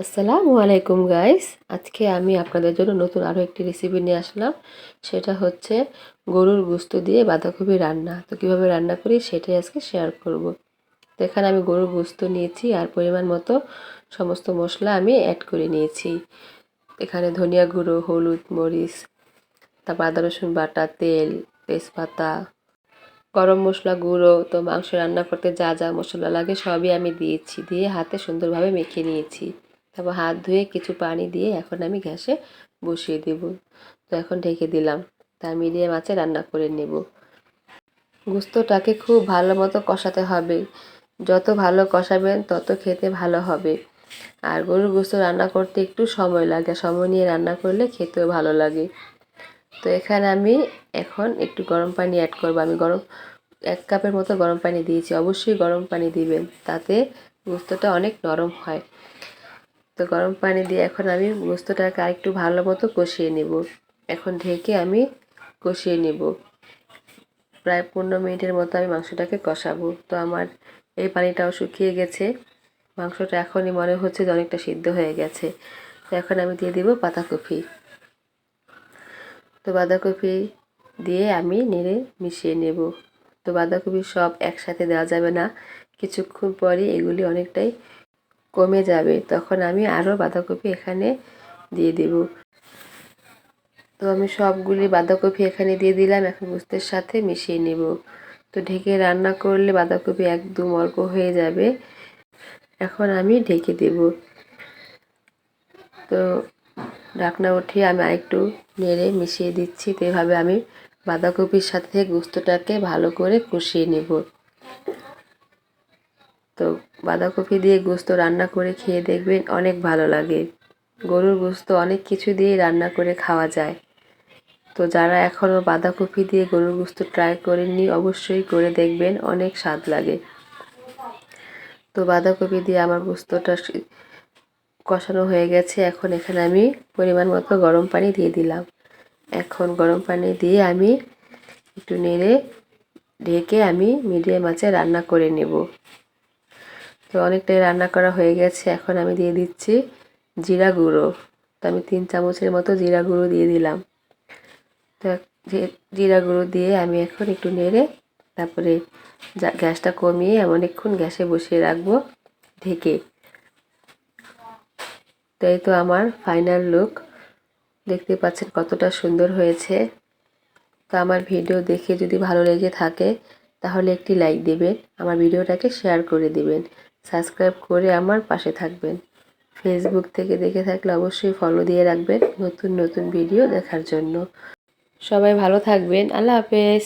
আসসালামু আলাইকুম গাইস আজকে আমি আপনাদের জন্য নতুন আরও একটি রেসিপি নিয়ে আসলাম। সেটা হচ্ছে গরুর গোস্ত দিয়ে বাঁধাকপি রান্না। তো কীভাবে রান্না করি সেটাই আজকে শেয়ার করব। তো এখানে আমি গরুর গোস্ত নিয়েছি আর পরিমাণ মতো সমস্ত মশলা আমি অ্যাড করে নিয়েছি। এখানে ধনিয়া গুঁড়ো, হলুদ, মরিচ, তারপর আদা, রসুন বাটা, তেল, তেজপাতা, গরম মশলা গুঁড়ো, তো মাংস রান্না করতে যা যা মশলা লাগে সবই আমি দিয়েছি। দিয়ে হাতে সুন্দরভাবে মেখে নিয়েছি। তারপর হাত ধুয়ে কিছু পানি দিয়ে এখন আমি গ্যাসে বসিয়ে দেব। তো এখন ঢেকে দিলাম। তার মিডিয়াম আছে রান্না করে নেব। গুস্তটাকে খুব ভালো মতো কষাতে হবে। যত ভালো কষাবেন, তত খেতে ভালো হবে। আর গরুর গোস্ত রান্না করতে একটু সময় লাগে। সময় নিয়ে রান্না করলে খেতেও ভালো লাগে। তো এখানে আমি এখন একটু গরম পানি অ্যাড করব। আমি গরম, এক কাপের মতো গরম পানি দিয়েছি। অবশ্যই গরম পানি দিবেন। তাতে গোস্তটা অনেক নরম হয়। তো গরম পানি দিয়ে এখন আমি গোস্তটাকে আরেকটু ভালো মতো কষিয়ে নেব। এখন ঢেকে আমি কষিয়ে নেব। প্রায় পনেরো মিনিটের মতো আমি মাংসটাকে কষাবো। তো আমার এই পানিটাও শুকিয়ে গেছে। মাংসটা এখনই মনে হচ্ছে যে অনেকটা সিদ্ধ হয়ে গেছে। তো এখন আমি দিয়ে দিব পাতাকপি তো বাঁধাকপি দিয়ে আমি নেড়ে মিশিয়ে নেব। তো বাঁধাকপি সব একসাথে দেওয়া যাবে না। কিছুক্ষণ পরই এগুলি অনেকটাই কমে যাবে, তখন আমি আরও বাঁধাকপি এখানে দিয়ে দেব। তো আমি সবগুলি বাঁধাকপি এখানে দিয়ে দিলাম, এখন গুস্তের সাথে মিশিয়ে নেব। তো ঢেকে রান্না করলে বাঁধাকপি একদম অল্প হয়ে যাবে, এখন আমি ঢেকে দেব। তো ঢাকনা উঠিয়ে আমি আরেকটু নেড়ে মিশিয়ে দিচ্ছি, তো এভাবে আমি বাঁধাকপির সাথে গুস্তটাকে ভালো করে কষিয়ে নেব। তো বাঁধাকপি দিয়ে গোস্ত রান্না করে খেয়ে দেখবেন অনেক ভালো লাগে। গরুর গোস্ত অনেক কিছু দিয়ে রান্না করে খাওয়া যায়। তো যারা এখনও বাঁধাকপি দিয়ে গরুর গোস্ত ট্রাই করেননি, অবশ্যই করে দেখবেন, অনেক স্বাদ লাগে। তো বাঁধাকপি দিয়ে আমার গোস্তটা কষানো হয়ে গেছে। এখন এখানে আমি পরিমাণ মতো গরম পানি দিয়ে দিলাম। এখন গরম পানি দিয়ে আমি একটু নেড়ে ঢেকে আমি মিডিয়াম আঁচে রান্না করে নেব। তো অনেকটাই রান্না করা হয়ে গেছে। এখন আমি দিয়ে দিচ্ছি জিরা গুঁড়ো। তো আমি তিন চামচের মতো জিরা গুঁড়ো দিয়ে দিলাম। তো জিরা গুঁড়ো দিয়ে আমি এখন একটু নেড়ে তারপরে গ্যাসটা কমিয়ে অনেকক্ষণ গ্যাসে বসিয়ে রাখব ঢেকে। তো এই তো আমার ফাইনাল লুক। দেখতে পাচ্ছেন কতটা সুন্দর হয়েছে। তো আমার ভিডিও দেখে যদি ভালো লেগে থাকে তাহলে একটি লাইক দেবেন, আমার ভিডিওটাকে শেয়ার করে দিবেন। সাবস্ক্রাইব করে আমার পাশে থাকবেন। ফেসবুক থেকে দেখে থাকলে অবশ্যই ফলো দিয়ে রাখবেন নতুন নতুন ভিডিও দেখার জন্য। সবাই ভালো থাকবেন। আল্লাহ হাফেজ।